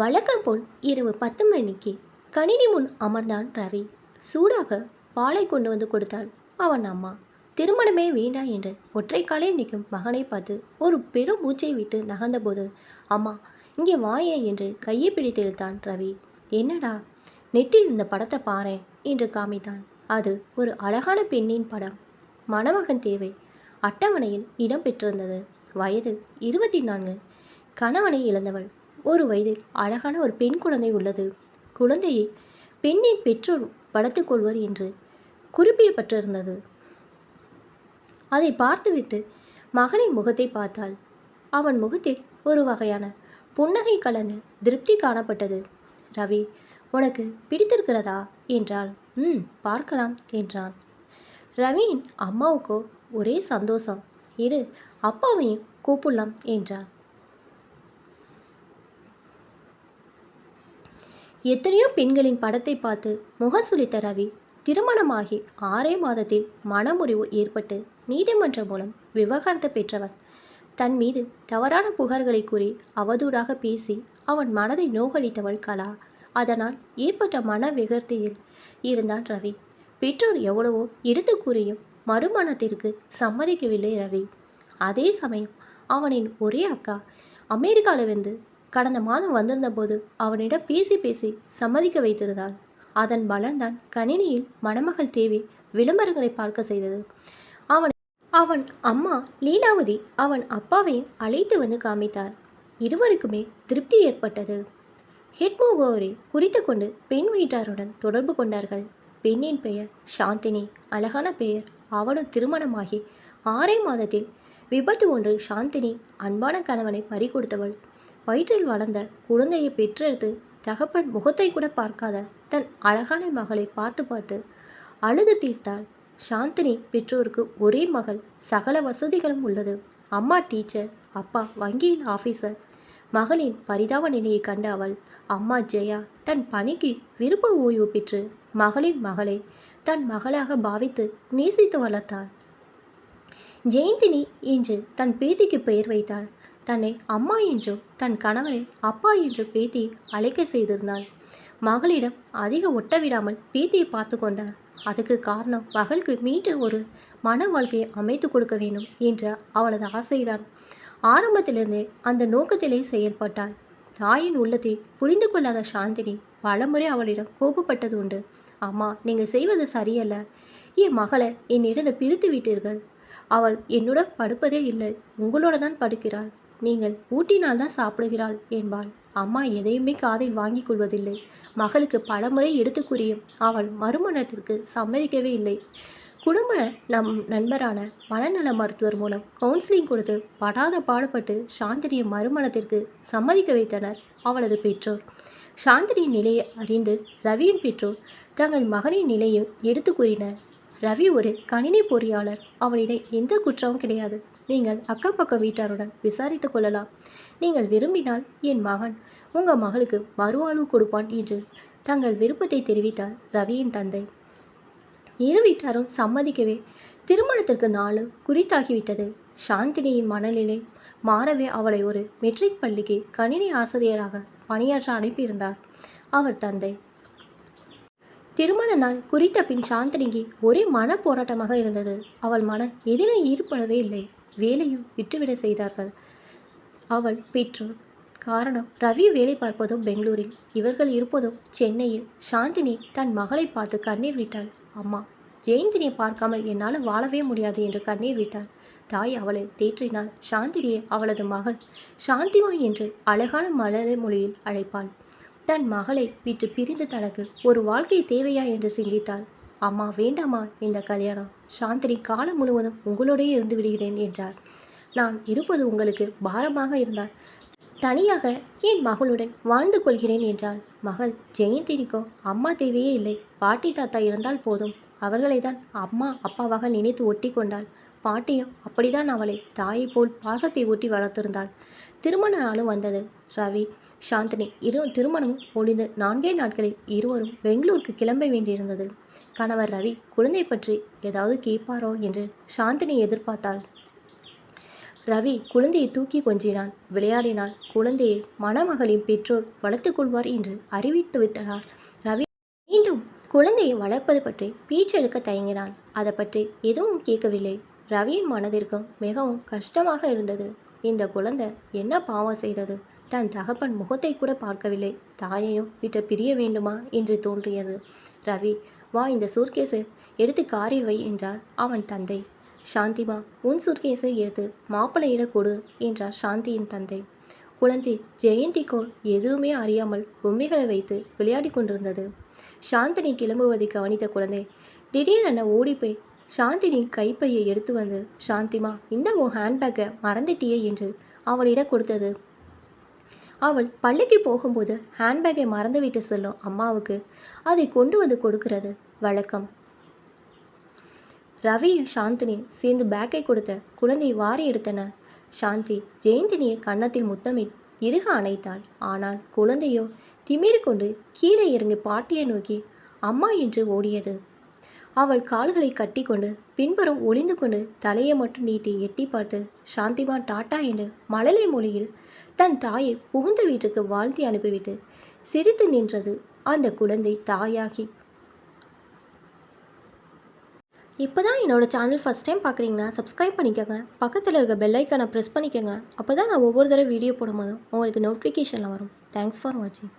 வழக்கம் போல் இரவு பத்து மணிக்கு கணினி முன் அமர்ந்தான் ரவி. சூடாக பாலை கொண்டு வந்து கொடுத்தாள். அவன் அம்மா திருமணமே வேண்டாம் என்று ஒற்றை காலில் நிற்கும் மகனை பார்த்து ஒரு பெரும் மூச்சை விட்டு நகர்ந்தபோது அம்மா இங்கே வாயே என்று கையை பிடித்து இழுத்தான் ரவி. என்னடா நெட்டில் இந்த படத்தை பாரேன் என்று காமித்தான். அது ஒரு அழகான பெண்ணின் படம். மணமகன் தேவை. அட்டவணையில் இடம் பெற்றிருந்தது. வயது இருபத்தி நான்கு. கணவனை இழந்தவள். ஒரு வயதில் அழகான ஒரு பெண் குழந்தை உள்ளது. குழந்தையை பெண்ணின் பெற்றோர் வளர்த்து கொள்வர் என்று குறிப்பிடப்பட்டிருந்தது அதை பார்த்துவிட்டு மகனின் முகத்தை பார்த்தாள். அவன் முகத்தில் ஒரு வகையான புன்னகை கலந்த திருப்தி காணப்பட்டது. ரவி உனக்கு பிடித்திருக்கிறதா? என்றாள். ம் பார்க்கலாம் என்றான். ரவியின் அம்மாவுக்கோ ஒரே சந்தோஷம். இரு அப்பாவையும் கூப்பிடலாம் என்றான். எத்தனையோ பெண்களின் படத்தை பார்த்து முகம் ரவி திருமணமாகி ஆறே மாதத்தில் மனமுறிவு ஏற்பட்டு நீதிமன்றம் மூலம் விவகாரத்தை பெற்றவர் தன் மீது தவறான புகார்களை கூறி அவதூறாக பேசி அவன் மனதை நோகடித்தவள் கலா. அதனால் ஏற்பட்ட மன விகர்த்தியில் இருந்தான் ரவி. பெற்றோர் எவ்வளவோ எடுத்து கூறியும் மறுமணத்திற்கு சம்மதிக்கவில்லை ரவி. அதே சமயம் அவனின் ஒரே அக்கா அமெரிக்காவிலிருந்து கடந்த மாதம் வந்திருந்தபோது அவனிடம் பேசி பேசி சம்மதிக்க வைத்திருந்தாள். அதன் பலன்தான் கணினியில் மணமகள் தேவி விளம்பரங்களை பார்க்க செய்தது. அவன் அவன் அம்மா லீலாவதி அவன் அப்பாவையும் அழைத்து வந்து காமித்தார். இருவருக்குமே திருப்தி ஏற்பட்டது. ஹெட்மோகோவரை குறித்து கொண்டு பெண் வீட்டாருடன் தொடர்பு கொண்டார்கள். பெண்ணின் பெயர் சாந்தினி அழகான பெயர் அவனும் திருமணமாகி ஆறே மாதத்தில் விபத்து ஒன்று சாந்தினி அன்பான கணவனை பறி கொடுத்தவள் வயிற்றில் வளர்ந்த குழந்தையை பெற்றெடுத்து தகப்பன் முகத்தை கூட பார்க்காத தன் அழகான மகளை பார்த்து பார்த்து அழுது தீர்த்தாள். சாந்தினி பெற்றோருக்கு ஒரே மகள் சகல வசதிகளும் உள்ளது. அம்மா டீச்சர் அப்பா வங்கியில் ஆஃபீஸர் மகளின் பரிதாப நிலையை கண்ட அவள் அம்மா ஜெயா தன் பணிக்கு விருப்ப ஓய்வு பெற்று மகளின் மகளை தன் மகளாக பாவித்து நேசித்து வளர்த்தாள். ஜெயந்தினி இன்று தன் பேத்திக்கு பெயர் வைத்தாள். தன்னை அம்மா என்றும் தன் கணவனை அப்பா என்றும் பேத்தி அழைக்க செய்திருந்தாள். மகளிடம் அதிக ஒட்ட விடாமல் பேத்தியை பார்த்து கொண்டார். அதுக்கு காரணம் மகளுக்கு மீண்டும் ஒரு மன வாழ்க்கையை அமைத்து கொடுக்க வேண்டும் என்ற அவளது ஆசைதான். ஆரம்பத்திலிருந்தே அந்த நோக்கத்திலே செயல்பட்டாள். தாயின் உள்ளத்தை புரிந்து கொள்ளாத சாந்தினி பலமுறை அவளிடம் கோபப்பட்டது உண்டு. அம்மா நீங்கள் செய்வது சரியல்ல. என் மகளை என்னிடம் பிரித்து விட்டீர்கள். அவள் என்னுடன் படுப்பதே இல்லை. உங்களோட தான் படுக்கிறாள். நீங்கள் ஊட்டினால்தான் சாப்பிடுகிறாள் என்பாள். அம்மா எதையுமே காதில் வாங்கிக் கொள்வதில்லை. மகளுக்கு பலமுறை எடுத்து கூறியும் அவள் மறுமணத்திற்கு சம்மதிக்கவே இல்லை. குடும்ப நம் நண்பரான மனநல மருத்துவர் மூலம் கவுன்சிலிங் கொடுத்து படாத பாடுபட்டு சாந்தினியை மறுமணத்திற்கு சம்மதிக்க வைத்தனர் அவளது பெற்றோர். சாந்தினியின் நிலையை அறிந்து ரவியின் பெற்றோர் தங்கள் மகனின் நிலையை எடுத்து கூறினர். ரவி ஒரு கணினி பொறியாளர். அவனிடம் எந்த குற்றமும் கிடையாது. நீங்கள் அக்கம் பக்கம் வீட்டாருடன் விசாரித்து கொள்ளலாம். நீங்கள் விரும்பினால் என் மகன் உங்கள் மகளுக்கு மறுவாழ்வு கொடுப்பான் என்று தங்கள் விருப்பத்தை தெரிவித்தார் ரவியின் தந்தை. இரு வீட்டாரும் சம்மதிக்கவே திருமணத்திற்கு நாளும் குறித்தாகிவிட்டது. சாந்தினியின் மனநிலை மாறவே அவளை ஒரு மெட்ரிக் பள்ளிக்கு கணினி ஆசிரியராக பணியாற்ற அனுப்பியிருந்தார் அவர் தந்தை. திருமண நாள் குறித்த பின் சாந்தினிக்கு ஒரே மன போராட்டமாக இருந்தது. அவள் மனம் எதிரே ஈடுபடவே இல்லை. வேலையும் விட்டுவிட செய்தார்கள். அவள் பெற்றோர். காரணம் ரவி வேலை பார்ப்பதும் பெங்களூரில். இவர்கள் இருப்பதும் சென்னையில். சாந்தினி தன் மகளை பார்த்து கண்ணீர் விட்டாள். அம்மா ஜெயந்தினியை பார்க்காமல் என்னால் வாழவே முடியாது என்று கண்ணீர் விட்டாள். தாய் அவளை தேற்றினாள் சாந்தினியை அவளது மகள் சாந்திமா என்று அழகான மலரை மொழியில் அழைப்பாள். தன் மகளை விட்டு பிரிந்து தனக்கு ஒரு வாழ்க்கை தேவையா என்று சிந்தித்தாள். அம்மா வேண்டாமா இந்த கல்யாணம். சாந்தினி காலம் முழுவதும் உங்களோடே இருந்து விடுகிறேன் என்றார் நான் இருப்பது உங்களுக்கு பாரமாக இருந்தார் தனியாக என் மகளுடன் வாழ்ந்து கொள்கிறேன் என்றாள். மகள் ஜெயந்தினிக்கோ அம்மா தேவையே இல்லை. பாட்டி தாத்தா இருந்தால் போதும். அவர்களை தான் அம்மா அப்பாவாக நினைத்து ஒட்டி கொண்டாள் பாட்டியும் அப்படிதான் அவளை தாயை போல் பாசத்தை ஊட்டி வளர்த்திருந்தாள். திருமண நாளும் வந்தது. ரவி சாந்தினி இரு திருமணமும் முடிந்து நான்கே நாட்களில் இருவரும் பெங்களூருக்கு கிளம்ப வேண்டியிருந்தது. கணவர் ரவி குழந்தை பற்றி ஏதாவது கேட்பாரோ என்று சாந்தினி எதிர்பார்த்தாள். ரவி குழந்தையை தூக்கி கொஞ்சினான். விளையாடினான் குழந்தையை மணமகளின் பெற்றோர் வளர்த்துக் கொள்வார் என்று அறிவித்து விட்டார் ரவி மீண்டும் குழந்தையை வளர்ப்பது பற்றி பேச்செடுக்க தயங்கினான். அதை பற்றி எதுவும் கேட்கவில்லை. ரவியின் மனதிற்கும் மிகவும் கஷ்டமாக இருந்தது. இந்த குழந்தை என்ன பாவம் செய்தது? தன் தகப்பன் முகத்தை கூட பார்க்கவில்லை. தாயையும் விட்டு பிரிய வேண்டுமா என்று தோன்றியது. ரவி வா இந்த சூர்கேஸை எடுத்து காரில் வை என்றார் அவன் தந்தை. சாந்திமா உன் சூர்கேஸை எடுத்து மாப்பிள்ளையிட கொடு என்றார் சாந்தியின் தந்தை. குழந்தை ஜெயந்திக்கோள் எதுவுமே அறியாமல் பொம்மைகளை வைத்து விளையாடி கொண்டிருந்தது. சாந்தினி கிளம்புவதை கவனித்த குழந்தை திடீரென ஓடிப்போய் சாந்தினி கைப்பையை எடுத்து வந்து சாந்திமா இந்த உன் ஹேண்ட்பேக்கை மறந்துட்டியே என்று அவளிடம் கொடுத்தது. அவள் பள்ளிக்கு போகும்போது ஹேண்ட்பேக்கை மறந்துவிட்டு செல்லும் அம்மாவுக்கு அதை கொண்டு வந்து கொடுக்கிறது. வழக்கம். ரவியும் சாந்தினி சேர்ந்து பேக்கை கொடுத்த குழந்தை வாரி எடுத்தன. சாந்தி ஜெயந்தினியை கன்னத்தில் முத்தமிட் இறுக அணைத்தாள். ஆனால் குழந்தையோ திமிரு கொண்டு கீழே இறங்கி பாட்டியை நோக்கி அம்மா என்று ஓடியது. அவள் கால்களை கட்டிக்கொண்டு பின்புறம் ஒளிந்து கொண்டு தலையை மட்டும் நீட்டி எட்டி பார்த்து சாந்திமா டாட்டா என்று மழலை மொழியில் தன் தாயை புகுந்த வீட்டுக்கு வாழ்த்தி அனுப்பிவிட்டு சிரித்து நின்றது அந்த குழந்தை தாயாகி. இப்போ தான் என்னோடய சேனல் ஃபஸ்ட் டைம் பார்க்குறீங்கன்னா சப்ஸ்கிரைப் பண்ணிக்கோங்க. பக்கத்தில் இருக்க பெல்லைக்கானை ப்ரெஸ் பண்ணிக்கோங்க. அப்போ தான் நான் ஒவ்வொரு தடவை வீடியோ போடும்போதும் உங்களுக்கு நோட்டிஃபிகேஷனில் வரும். தேங்க்ஸ் ஃபார் வாட்சிங்